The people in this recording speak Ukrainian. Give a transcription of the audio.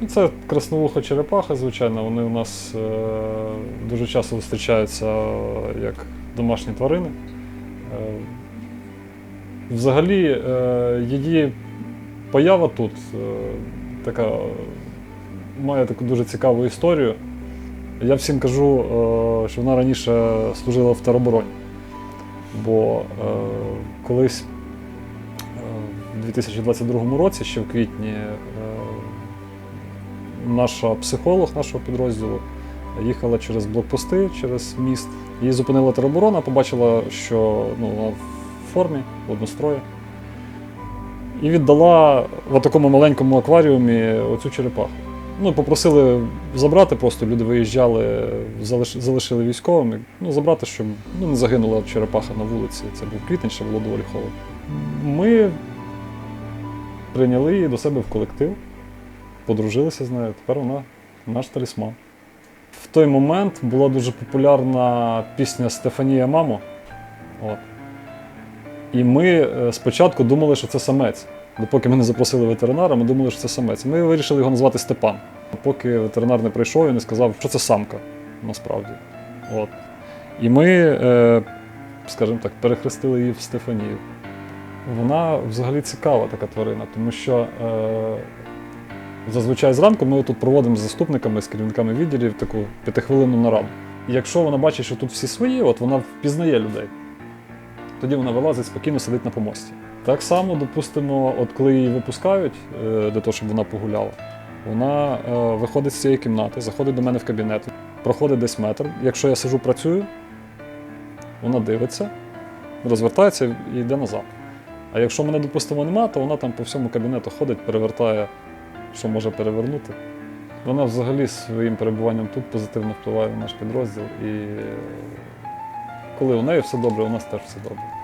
Ну, Це красновуха черепаха, звичайно. Вони у нас е, дуже часто зустрічаються е, як домашні тварини. Е, взагалі, її поява тут така, має таку дуже цікаву історію. Я всім кажу, що вона раніше служила в теробороні. Бо колись в 2022 році, ще в квітні, наша психолог нашого підрозділу їхала через блокпости, через міст. Її зупинила тероборона, побачила, що ну, вона в формі, в однострої. І віддала в такому маленькому акваріумі оцю черепаху. Ну, попросили забрати, просто люди виїжджали, залишили військовими. Ну, забрати, щоб ну, не загинула черепаха на вулиці. Це був квітень, ще було доволі холодно. Ми прийняли її до себе в колектив, подружилися з нею. Тепер вона наш талісман. В той момент була дуже популярна пісня Стефанія Мамо. От. І ми е, спочатку думали, що це самець. Допоки ми не запросили ветеринара, ми думали, що це самець. Ми вирішили його назвати Степан. Поки ветеринар не прийшов і не сказав, що це самка насправді. От. І ми, е, скажімо так, перехрестили її в Стефанію. Вона взагалі цікава така тварина, тому що е, зазвичай зранку ми тут проводимо з заступниками, з керівниками відділів таку п'ятихвилинну нараду. І якщо вона бачить, що тут всі свої, от вона впізнає людей. Тоді вона вилазить спокійно сидить на помості. Так само, допустимо, от коли її випускають е, для того, щоб вона погуляла, вона е, виходить з цієї кімнати, заходить до мене в кабінет, проходить десь метр. Якщо я сижу, працюю, вона дивиться, розвертається і йде назад. А якщо мене, допустимо, нема, то вона там по всьому кабінету ходить, перевертає, що може перевернути. Вона взагалі своїм перебуванням тут позитивно впливає на наш підрозділ. І коли у неї все добре, у нас теж все добре.